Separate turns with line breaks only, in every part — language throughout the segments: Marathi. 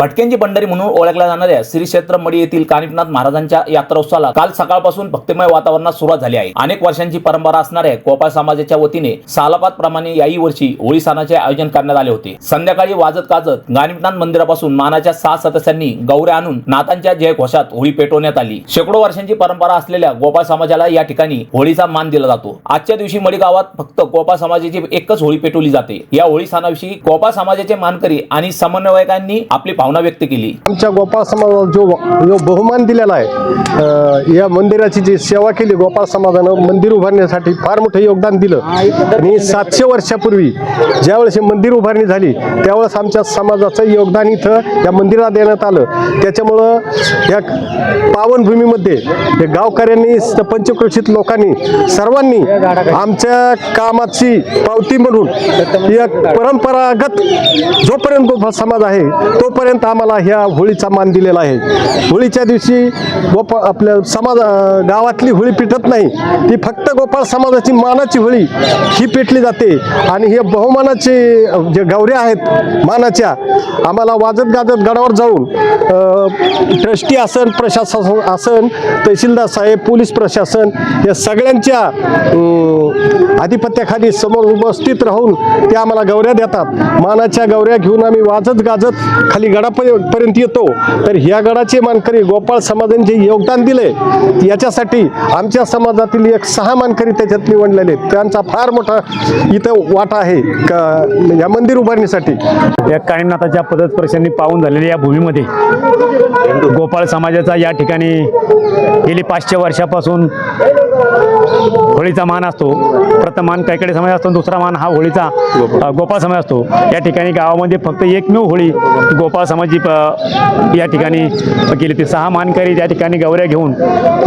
भटक्यांची पंढरी म्हणून ओळखल्या जाणाऱ्या श्री क्षेत्र मडी येथील कानिपनाथ महाराजांच्या यात्रोत्सवाला काल सकाळपासून भक्तिमय वातावरणात सुरुवात झाली आहे. अनेक वर्षांची परंपरा असणाऱ्या कोपाळ समाजाच्या वतीने सालापात प्रमाणे याही वर्षी होळी सणाचे आयोजन करण्यात आले होते. संध्याकाळी वाजत काजत गानिपनाथ मंदिरापासून मानाच्या सहा सदस्यांनी गौऱ्या आणून नाथांच्या जयघोषात होळी पेटवण्यात आली. शेकडो वर्षांची परंपरा असलेल्या गोपाळ समाजाला या ठिकाणी होळीचा मान दिला जातो. आजच्या दिवशी मडी गावात फक्त गोपाळ समाजाची एकच होळी पेटवली जाते. या होळी सणाविषयी गोपाळ समाजाचे मानकरी आणि समन्वयकांनी आपली भावना व्यक्त केली.
आमच्या गोपाळ समाजाला जो जो बहुमान दिलेला आहे या मंदिराची जी सेवा केली गोपाळ समाजानं मंदिर उभारण्यासाठी फार मोठं योगदान दिलं. आणि सातशे वर्षापूर्वी ज्यावेळेस हे मंदिर उभारणी झाली त्यावेळेस आमच्या समाजाचं योगदान इथं या मंदिरात देण्यात आलं. त्याच्यामुळं या पावनभूमीमध्ये हे गावकऱ्यांनी स- पंचक्रोशीत लोकांनी सर्वांनी आमच्या कामाची पावती म्हणून एक परंपरागत जोपर्यंत गोपाळ समाज आहे तोपर्यंत आम्हाला ह्या होळीचा मान दिलेला आहे. होळीच्या दिवशी गोपाळ आपल्या समाज गावातली होळी पेटत नाही. ती फक्त गोपाळ समाजाची मानाची होळी ही पेटली जाते. आणि हे बहुमानाचे जे गौऱ्या आहेत मानाच्या आम्हाला वाजत गाजत गडावर जाऊन ट्रस्टी असन प्रशासन असन तहसीलदार साहेब पोलीस प्रशासन या सगळ्यांच्या आधिपत्याखाली समोर उपस्थित राहून ते आम्हाला गौऱ्या देतात. मानाच्या गौऱ्या घेऊन आम्ही वाजत गाजत खाली गडापर्यंत येतो. तर ह्या गडाचे मानकरी गोपाळ समाजाने जे योगदान दिले याच्यासाठी आमच्या समाजातील एक सहा मानकरी त्याच्यात निवडलेले त्यांचा फार मोठा इथं वाटा आहे का या मंदिर उभारणीसाठी.
या कायमनाथाच्या पदस्पर्शांनी पाहून झालेल्या या भूमीमध्ये गोपाळ समाजाचा या ठिकाणी गेली पाचशे वर्षापासून होळीचा मान असतो. प्रथम मान कैकडे समाज असतो दुसरा मान हा होळीचा गोपाळ समाज असतो. या ठिकाणी गावामध्ये फक्त एकमेव होळी गोपाळ समाजी या ठिकाणी केली ती. सहा मानकरी त्या ठिकाणी गौऱ्या घेऊन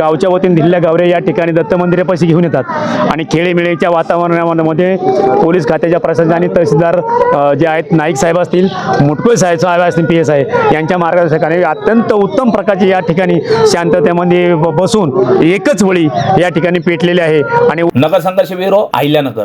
गावच्या वतीने दिलेल्या गौऱ्या या ठिकाणी दत्त मंदिरापाशी घेऊन येतात. आणि खेळेमेळेच्या वातावरणामध्ये पोलीस खात्याच्या प्रशासन आणि तहसीलदार जे आहेत नाईक साहेब असतील मुटकुळे साहेब साहेब असतील पी एस आय यांच्या मार्गदर्शकाने अत्यंत उत्तम प्रकारची या ठिकाणी शांततेमध्ये बसून एकच होळी या ठिकाणी पेटलेली आहे. आणि
नगर संघर्ष ब्युरो अहिल्यानगर.